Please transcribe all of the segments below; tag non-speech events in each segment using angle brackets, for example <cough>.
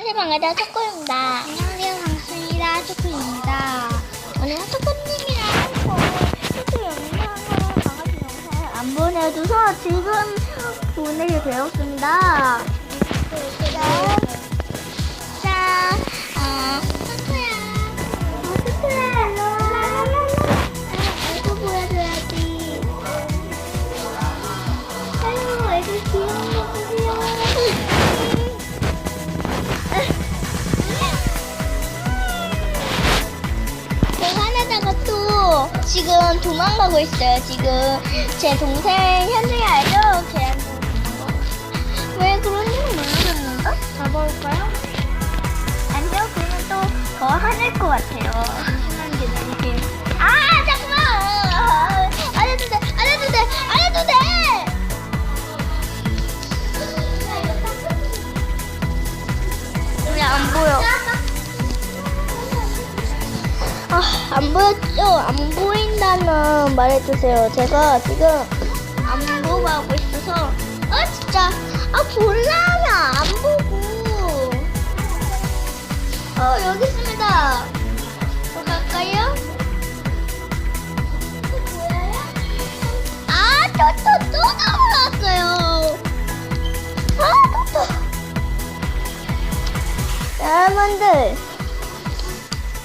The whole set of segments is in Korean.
안녕하세요 반갑다 초코입니다. 안녕하세요. 반갑습니다. 초코입니다. 오늘은 초코님이랑 초코 영상으로 강아지 영상 안 보내줘서 지금 보내게 되었습니다 지금 도망가고 있어요. 지금 제 동생 현중이 알죠? 걔한테 왜 그런지는 모르겠는데? 안 보였죠? 안 보인다는 말해주세요. 제가 지금 안 보고 하고 있어서. 아, 진짜. 아, 볼라면 안 보고. 어, 여기 있습니다. 더 갈까요? 아, 또, 또, 또 나올랐어요. 아, 또, 또. 여러분들.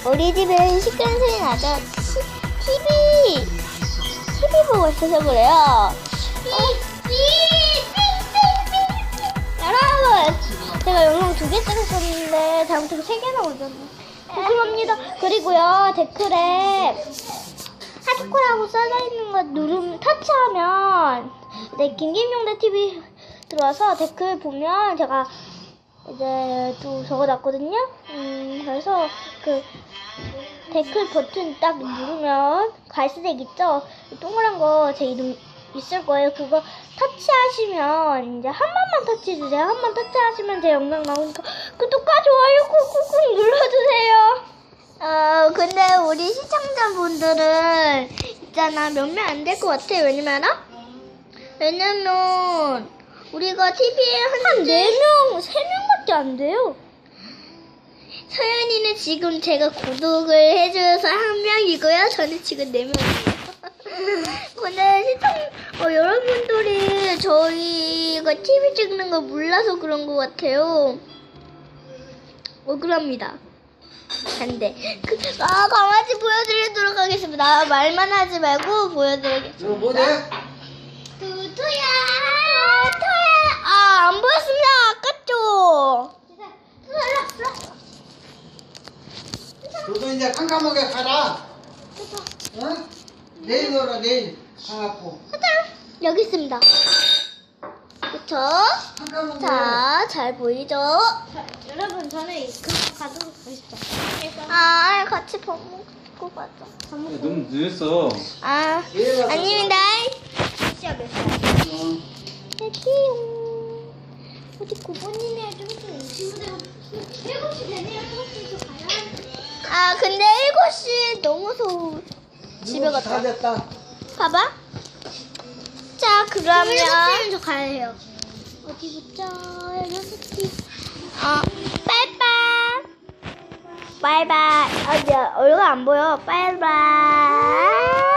우리 집에 시끄러운 소리 나죠? 시, TV! TV 보고 있어서 그래요. 여러분! 제가 영상 두 개 찍었었는데, 잘못해서 세 개나 올렸네. 죄송합니다. 그리고요, 댓글에 하트코라고 써져 있는 거 누르면, 터치하면, 네, 김김용대 TV 들어와서 댓글 보면 제가 이제 또 적어놨거든요. 음, 그래서 그 댓글 버튼 딱 누르면 갈색 있죠? 동그란 거 제 이름 있을 거예요. 그거 터치하시면 이제 한 번만 터치해주세요. 한 번 터치하시면 제 영상 나오니까 구독과 좋아요 꾹꾹꾹 눌러주세요. 어, 근데 우리 시청자분들은 있잖아 몇명 안 될 것 같아. 왜냐면 알아? 왜냐면 우리가 TV에 한 4명, 3명 밖에 안 돼요. 서연이는 지금 제가 구독을 해줘서 한 명이고요. 저는 지금 4명이에요. 근데 <laughs> 시청, 어, 여러분들이 저희가 TV 찍는 거 몰라서 그런 것 같아요. 억울합니다. 안 돼. 그, 아, 강아지 보여드리도록 하겠습니다. 말만 하지 말고 보여드리겠습니다. 이거 뭐네? 두두야. 토야. 아, 안 보였습니다. 아깝죠. 너도 이제 깜깜하게 가라. 응? 내일 놀아 내일 가갖고 여기 있습니다. 그쵸? 깜깜하게. 자, 잘 보이죠? 여러분 저는 그 가도록 하겠습니다. 아, 같이 밥 먹고 가자. 너무 늦었어. 아. 아닙니다. 시야 몇 살? 어. 여기요. 어디 고모님이 좀 친구들 7시 되네요. 7시 저 가야 하는데. 아, 근데 7시 넘어서 집에 다 갔다. 됐다. 봐봐. 자, 그러면. 7시는 저 가야 해요. 어디 보자. 6시. 어, 빠이빠이. 바이바이. 아, 야, 얼굴 안 보여. 바이바이.